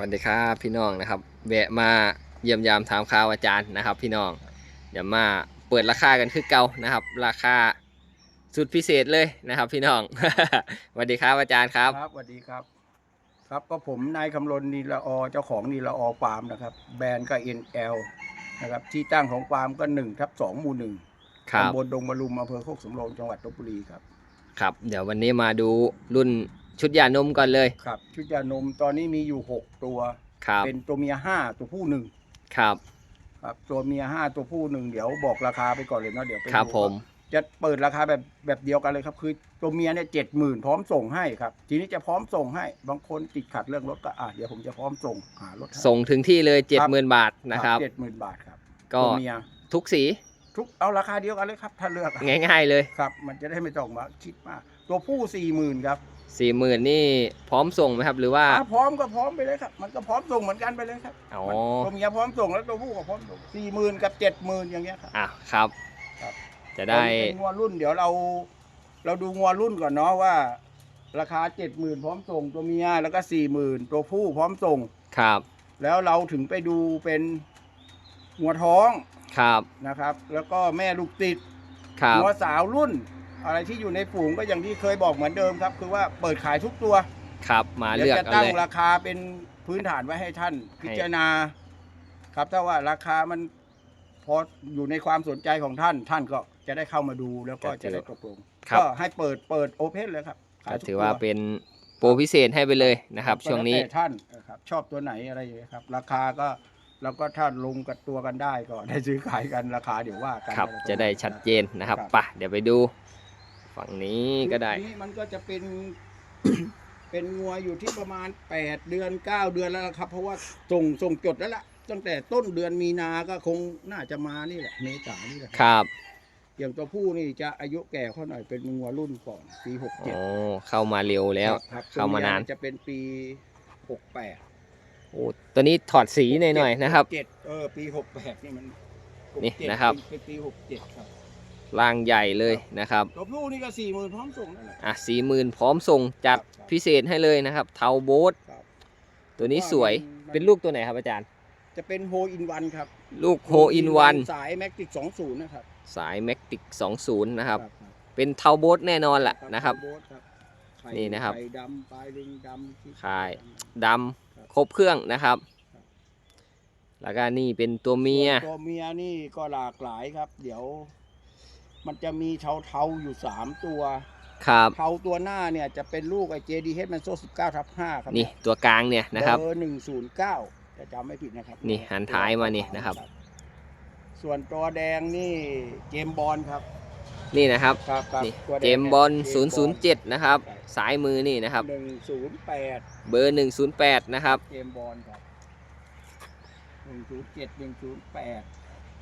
สวัสดีครับพี่น้องนะครับแวะมาเยี่ยมยามถามข่าวอาจารย์นะครับ พี่น้องเดี๋ยวมาเปิดราคากันคือเก่านะครับ ราคาสุดพิเศษเลยนะครับ พี่น้องสวัสดีครับอาจารย์ครับ ครับสวัสดีครับ ครับก็ผมนายคำรณนีละอเจ้าของนีละอฟาร์มนะครับ แบรนด์ก็ NL นะครับที่ตั้งของฟาร์มก็หนึ่งทับสองหมู่หนึ่งครับตำบลดงมะลุมอำเภอโคกสำโรงจังหวัดลบบุรีครับครับ เดี๋ยววันนี้มาดูรุ่น ชุดยานมก่อนเลยครับ ชุดยานมตอนนี้มีอยู่หกตัว ครับเป็นตัวเมียห้าตัวผู้หนึ่งครับ ครับ ตัวเมียห้าตัวผู้หนึ่งเดี๋ยวบอกราคาไปก่อนเลยเนาะเดี๋ยวไปครับดูผม จะเปิดราคาแบบแบบเดียวกันเลยครับ คือตัวเมียเนี่ยเจ็ดหมื่นพร้อมส่งให้ครับ ทีนี้จะพร้อมส่งให้ บางคนติดขัดเรื่องรถก็อะเดี๋ยวผมจะพร้อมส่งหารถให้ ส่งถึงที่เลย70,000 บาทนะครับ เจ็ดหมื่นบาทครับก็ตัวเมียทุกสี ทุกเอาราคาเดียวกันเลยครับ ถ้าเลือกง่าย ๆ เลยครับ มันจะได้ไม่ต้องมาคิดมากตัวผู้สี่หมื่นครับ40,000นี่พร้อมส่งไหมครับหรือว่าอะพร้อมก็พร้อมไปเลยครับ มันก็พร้อมส่งเหมือนกันไปเลยครับอ๋อมันตัวเมียพร้อมส่งแล้วตัวผู้ก็พร้อมส่งสี่หมื่นกับเจ็ดหมื่นอย่างเงี้ยครับอะครับครับ จะได้ตอนนี้เป็นงัวรุ่นเดี๋ยวเรา เราดูงัวรุ่นก่อนเนาะว่า ราคาเจ็ดหมื่นพร้อมส่งตัวเมียแล้วก็สี่หมื่นตัวผู้พร้อมส่งครับ แล้วเราถึงไปดูเป็นงัวท้อง ครับ นะครับ แล้วก็แม่ลูกติดครับงัวสาวรุ่น อะไรที่อยู่ในฝูงก็อย่างที่เคยบอกเหมือนเดิมครับ คือว่าเปิดขายทุกตัวครับ มาเดี๋เลืยอกวจะเอาตั้งเลย ราคาเป็นพื้นฐานไว้ให้ท่าน พิจารณา ครับถ้าว่าราคามันพออยู่ในความสนใจของท่าน ท่านก็จะได้เข้ามาดูแล้วก็จะได้ตกลงครับ ก็ให้เปิดเปิดโอเพนเลยครับขายก็ทุกถือว่าตัวเป็นโปรพิเศษให้ไปเลยนะครับก็ช่วงนี้ แล้แต่ท่านนะครับ ชอบตัวไหนอะไรอย่างเงี้ยครับ ราคาก็ เราก็ถ้าลงกับตัวกันได้ก็ได้ซื้อขายกันราคาเดี๋ยวว่ากันครับอรจะได้ชัดเจนนะครับครับไปะเดี๋ยวไปดู ฝั่งนี้ก็ได้ชุนี้มันก็จะเป็น เป็นงัวอยู่ที่ประมาณ 8 เดือน 9 เดือนแล้วล่ะครับ เพราะว่าส่งส่งจดแล้วล่ะตั้งแต่ต้นเดือนมีนาก็คงน่าจะมานี่แหละเมษานี่แหละครับ อย่างตัวผู้นี่จะอายุแก่เขาหน่อยเป็นงัวรุ่นก่อนปีโอ้67เข้ามาเร็วแล้ว ครับเข้ามานานจะเป็นปี68 โอ้ตัวนี้ถอดสีหน่อยๆนะครับ เจ็ดเออปี68นี่มันนี่67นะครับ เป็นปี67ครับร่างใหญ่เลยนะครับตัวผู้นี่ก็สี่หมื่นพร้อมส่งนั่นแหละ อะสีหมื่นพร้อมส่งจัดครับพิเศษให้เลยนะครับ เทาโบ๊ทครับ ตัวนี้สวยมันเป็นลูกตัวไหนครับอาจารย์ จะเป็นโฮอินวันครับลูกโฮอินวันสายแม็กติก20นะครับสายแม็กติก20 นะครับครับ เป็นเทาโบ๊ทแน่นอนแหละนะครับ โบ๊ทครับไข่นี่นะครับไข่ดำปลายลิงดำที่ไข่ดำ ครบเครื่องนะครับ แล้วก็นี่เป็นตัวเมีย ตัวเมียนี่ก็หลากหลายครับ เดี๋ยว มันจะมีเทาเทาๆอยู่3ตัวครับเทาตัวหน้าเนี่ยจะเป็นลูกไอเจดีเฮดแมนโซ19ทับ5ครับนี่ตัวกลางเนี่ยนะครับ เบอร์109จะจำไม่ผิดนะครับนี่หันท้ายมานี่นะครับ ส่วนตัวแดงนี่เจมส์บอลครับ นี่นะครับครับครับนี่ตัวแดงเจมส์บอลเจมส์007 นะครับ สายมือนี่นะครับ หนึ่งศูนย์แปดเบอร์ 108 นะครับเจมส์บอลครับหนึ่งศูนย์เจ็ดหนึ่งศูนย์แปด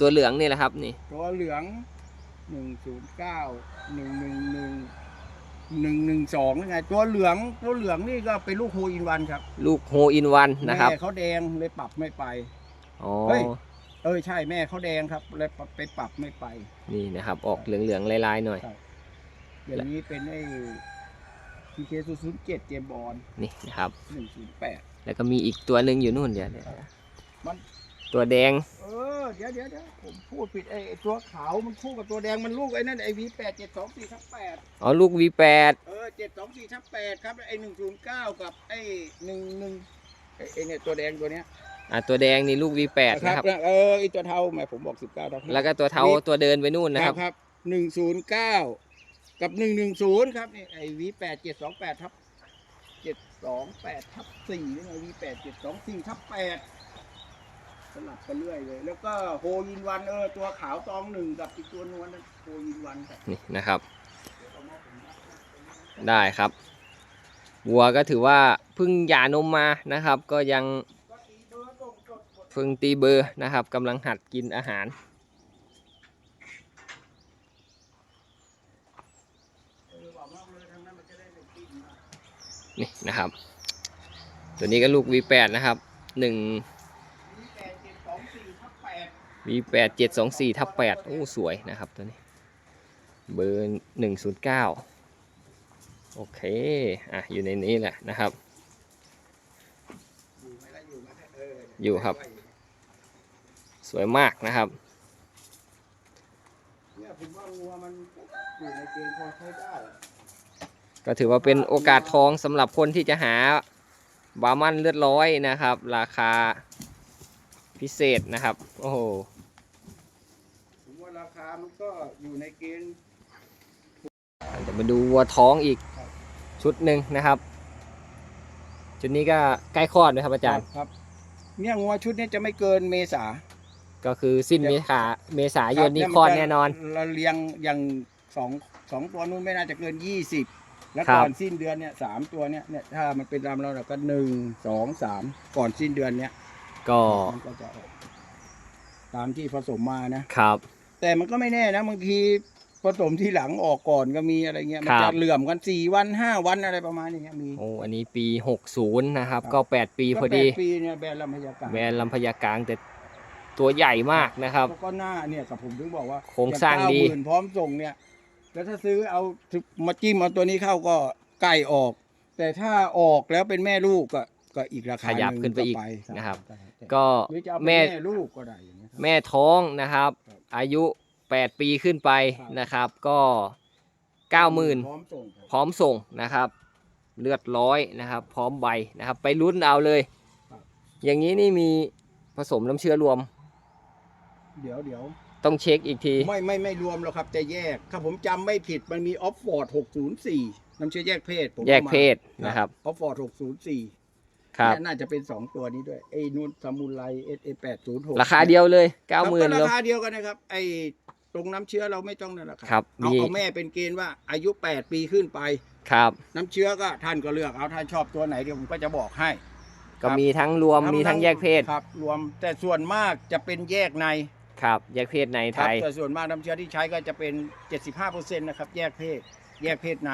ตัวเหลืองนี่แหละครับนี่ ตัวเหลืองหนึ่งศูนย์เก้าหนึ่งหนึ่งหนึ่งหนึ่งหนึ่งสองไงตัวเหลืองตัวเหลืองนี่ก็เป็นลูกโฮอินวันครับลูกโฮอินวันนะครับแม่เขาแดงเลยปรับไม่ไป อ๋อ เฮ้ย เออใช่แม่เขาแดงครับเลยปรับไปปรับไม่ไปนี่นะครับ ออกเหลืองๆลายๆหน่อยอย่างนี้เป็นไอ้พีเคศูนย์เจ็ดเจมส์บอลนี่นะครับ หนึ่งศูนย์แปด แล้วก็มีอีกตัวหนึ่งอยู่นู่นเดี๋ยวเดี๋ยวมัน ตัวแดง เออเดี๋ยวเดี๋ยวเดี๋ยวผมพูดผิดไอ้ไอ้ตัวขาวมันคู่กับตัวแดงมันลูกไอ้นั่นไอ้วีแปดเจ็ดสองสี่ทับแปดอ๋อลูก V8 เออเจ็ดสองสี่ทับแปดครับไอ้หนึ่งศูนย์เก้ากับไอ้หนึ่งหนึ่งไอ้ไอ้เนี่ยตัวแดงตัวเนี้ย อะตัวแดงนี่ลูก V8 นะครับเออไอ้ตัวเทาแหมผมบอกสิบเก้าทับแล้วก็ตัวเทาตัวเดินไปนู่นนะครับครับหนึ่งศูนย์เก้ากับหนึ่งหนึ่งศูนย์ครับนี่ไอ้วีแปดเจ็ดสองแปดทับเจ็ดสองแปดทับสี่นี่ไงวีแปดเจ็ดสองสี่ทับแปดสลับไปเรื่อยเลย แล้วก็โฮยินวันเออตัวขาวตองหนึ่งกับอีกตัวนวลนั่นโฮยินวันครับนี่นะครับ ได้ครับวัวก็ถือว่าเพิ่งหย่านมมานะครับ ก็ยังก็ตีเบอร์ส่ง จดหมดเพิ่งตีเบอร์นะครับกำลังหัดกินอาหาร นี่นะครับ ตัวนี้ก็ลูก V8 นะครับ1วีแปดเจ็ดสองสี่ทับแปด V8 724ทับ8โอ้สวยนะครับตัวนี้ เบอร์ 109 โอเค อะ อยู่ในนี้แหละนะครับ อยู่ครับ สวยมากนะครับเนี่ยผมว่างัวมันอยู่ในเกณฑ์พอใช้ได้ก็ถือว่าเป็นโอกาสทองสำหรับคนที่จะหาบาร์มันเลือดร้อยนะครับ ราคาพิเศษนะครับ โอ้โหผมว่าราคามันก็อยู่ในเกณฑ์เดี๋ยวมาดูวัวท้องอีกชุดหนึ่งนะครับ ชุดนี้ก็ใกล้คลอดนะครับอาจารย์ ครับ เนี่ยงัวชุดนี้จะไม่เกินเมษา ก็คือสิ้นเมษาเมษายนนี้รับคลอดมัจะแน่นอน เราเลี้ยงอย่างสองสองตัวนู้นไม่น่าจะเกินยี่สิบแล้วครับก่อนสิ้นเดือนเนี่ยสามตัวเนี่ยเนี่ยถ้ามันเป็นตามเราเราก็หนึ่งสองสามก่อนสิ้นเดือนเนี่ยก็มันก็จะออกตามที่ผสมมานะครับ แต่มันก็ไม่แน่นะบางทีผสมที่หลังออกก่อนก็มีอะไรเงี้ยมันครัจะบเหลื่อมกันสี่วันห้าวันอะไรประมาณอย่างเงี้ยมีโอ้อันนี้ปี60นะครับครับก็8ปีพอก็แปดีปีเนี่ยแบรนด์ลำพยากาศแบรนด์ลำพญากลางแต่ ตัวใหญ่มากนะครับ แล้วก็หน้าเนี่ยกับผมถึงบอกว่าโครงสร้างดีเก้าหมื่นพร้อมส่งเนี่ย แล้วถ้าซื้อเอามาจิ้มเอาตัวนี้เข้าก็ใกล้ออก แต่ถ้าออกแล้วเป็นแม่ลูกก็ก็อีกราคาขยับหงขึ้นไปอีกครับนะครับใช่ใช่ก็หรือจะเอาเป็นแม่แม่ลูกก็ได้อย่างเงี้ยครับ แม่ท้องนะครับ ครับ อายุ 8 ปีขึ้นไปครับนะครับ ก็ 90,000 พร้อมส่งครับ พร้อมส่งนะครับ เลือดร้อยนะครับ พร้อมใบนะครับ ไปลุ้นเอาเลย ครับ อย่างนี้นี่มีผสมน้ำเชื้อรวม เดี๋ยวเดี๋ยวต้องเช็คอีกที ไม่ไม่ไม่รวมหรอกครับจะแยก ถ้าผมจำไม่ผิดมันมีออฟฟอร์ด604น้ำเชื้อแยกเพศผมแยกอามาเพศนะครับออฟฟอร์ด604ครับเนี่ยน่าจะเป็น2ตัวนี้ด้วยไอ้นู่นซามูไรเอสเอแปดศูนย์หกราคาเดียวเลยครับก็90,000ราแล้วคาเดียวกันนะครับไอ้ตรงน้ำเชื้อเราไม่ต้องนั่นแหละครับเอามีเอาแม่เป็นเกณฑ์ว่าอายุ8ปีขึ้นไปครับ น้ำเชื้อก็ท่านก็เลือกเอาท่านชอบตัวไหนเดี๋ยวผมก็จะบอกให้ ก็มีทั้งรวมมีทั้งแยกเพศครับ รวมแต่ส่วนมากจะเป็นแยกใน ครับแยกเพศในคไทรับย แต่ส่วนมากน้ำเชื้อที่ใช้ก็จะเป็น 75%นะครับแยกเพศแยกเพศใน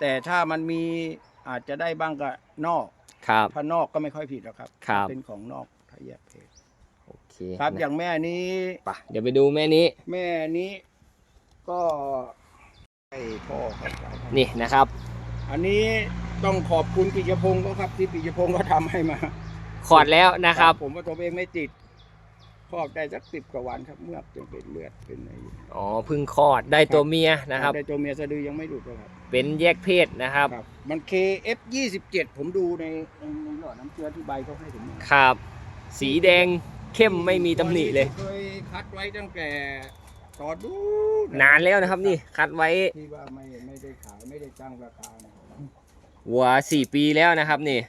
แต่ถ้ามันมีอาจจะได้บ้างก็นอก ครับ ถ้านอกก็ไม่ค่อยผิดหรอกครับ ครับ เป็นของนอกถ้าแยกเพศโอเคครับนะอย่างแม่นี้ไปเดี๋ยวไปดูแม่นี้ แม่นี้ก็ไอพ่อครับนี่นะครับ อันนี้ต้องขอบคุณปิยพงศ์เขาครับที่ปิยพงศ์ก็ทำให้มาขอดแล้วนะครับ ผมว่าตัวเองไม่ติดคร อบได้สักสิบกว่าวันครับเมื่อกจนเป็นเลือดเป็นอะไรอยู่อ๋อเพึ่งคลอดได้ตัวเมียนะครับได้ตัวเมียสะดือยังไม่หลุดเลยครับ เป็นแยกเพศนะครับ ครับ มัน KF 27ผมดูในในหลอดน้ำเชื้อที่ใบเขาให้ผมมาครับ สีแดงเข้มไม่มีตำหนิเลย เคยคัดไว้ตั้งแต่ตอนดูนานแล้วนะครับนี่คัดไว้ที่ว่าไม่ไม่ได้ขายไม่ได้ตั้งราคานะครับวัวสี่ปีแล้วนะครับนี่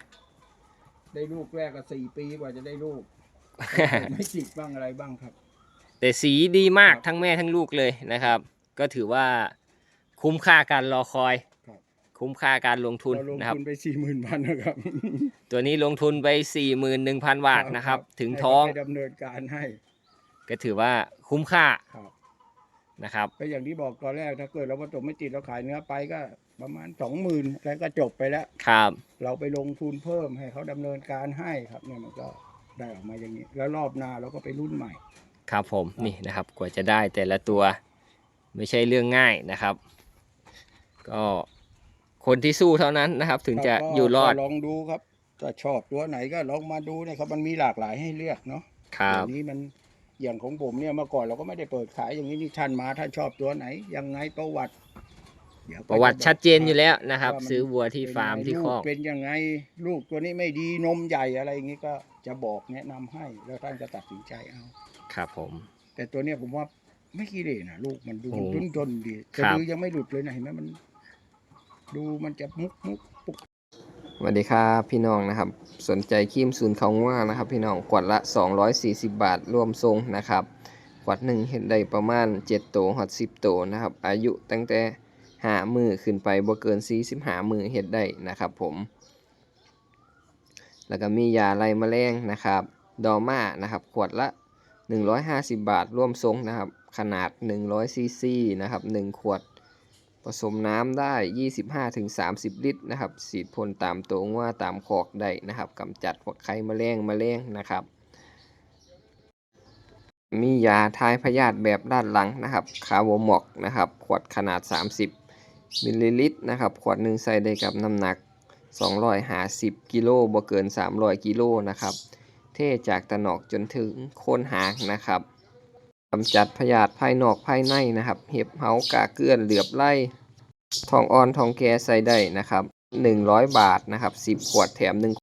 ได้ลูกแรกก็สี่ปีกว่าจะได้ลูก ไม่จิกบ้างอะไรบ้างครับ แต่สีดีมากครับทั้งแม่ทั้งลูกเลยนะครับ ก็ถือว่าคุ้มค่าการรอคอยครับคุ้มค่าการลงทุนเราลงนะครับทุนไปสี่หมื่นพันนะครับ ตัวนี้ลงทุนไป41,000บาทนะครับ ถึงท้องให้เขาไปดำเนินการให้ ก็ถือว่าคุ้มค่าครับนะครับก็อย่างที่บอกตอนแรกถ้าเกิดเราผสมไม่ติดเราขายเนื้อไปก็ประมาณสองหมื่นแล้วก็จบไปแล้วครับ เราไปลงทุนเพิ่มให้เขาดำเนินการให้ครับเนี่ยมันก็ ได้ออกมาอย่างนี้ แล้วรอบหน้าเราก็ไปรุ่นใหม่ ครับผมนี่นะครับกว่าจะได้แต่ละตัวไม่ใช่เรื่องง่ายนะครับ ก็คนที่สู้เท่านั้นนะครับ ถึงจะครับก็อยู่รอดก็ลองดูครับถ้าชอบตัวไหนก็ลองมาดูเนี่ยครับ มันมีหลากหลายให้เลือกเนาะครับ เดี๋ยวนี้มันอย่างของผมเนี่ยเมื่อก่อนเราก็ไม่ได้เปิดขายอย่างนี้ที่ท่านมาท่านชอบตัวไหน ยังไงประวัติ เดี๋ยก็ประวัติจบอกชัดเจนอยู่แล้วนะครับ ว่ามัน ซื้อวัวที่ฟาร์มเป็นที่ไงคอก ลูกเป็นยังไงลูกตัวนี้ไม่ดีนมใหญ่อะไรอย่างนี้ก็จะบอกแนะนำให้แล้วท่านจะตัดสินใจเอา ครับผม แต่ตัวเนี้ยผมว่าไม่ขี้เหร่นะลูกมันดูโอ้จนจนๆดีครับจะดูยังไม่หลุดเลยนะเห็นไหมมัน ดูมันจะมุกมุกปุก สวัสดีครับพี่น้องนะครับ สนใจครีมศูนย์เขาว่านะครับ พี่น้องขวดละ 240 บาทรวมทรงนะครับขวดหนึ่งเห็นได้ประมาณ7โตหอด10โตนะครับ อายุตั้งแต่ หามือขึ้นไปบ่เกิน45มือเห็ดได้นะครับผมแล้วก็มียาไล่แมลงนะครับ ดอม่านะครับ ขวดละ 150 บาท ร่วมทรงนะครับ ขนาด 100ซีซีนะครับ 1 ขวด ผสมน้ำได้ 25-30 ลิตรนะครับ สีดพ่นตามตัวงัวตามขอกได้นะครับกำจัดพวกไข้แมลงแมลงนะครับ มียาทายพยาธิแบบด้านหลังนะครับ คาร์โบมอกนะครับ ขวดขนาด 30 มิลลิลิตรนะครับ ขวดหนึ่งใส่ได้กับน้ำหนัก 250กิโลบ่เกิน 300กิโลนะครับ เทจากตะนอกจนถึงโคนหางนะครับกำจัดพยาธิภายนอกภายในนะครับ เห็บเหากาเกลื่อนเหลือบไล่ทองอ่อนทองแกใส่ได้นะครับ 100 บาทนะครับ 10 ขวดแถม1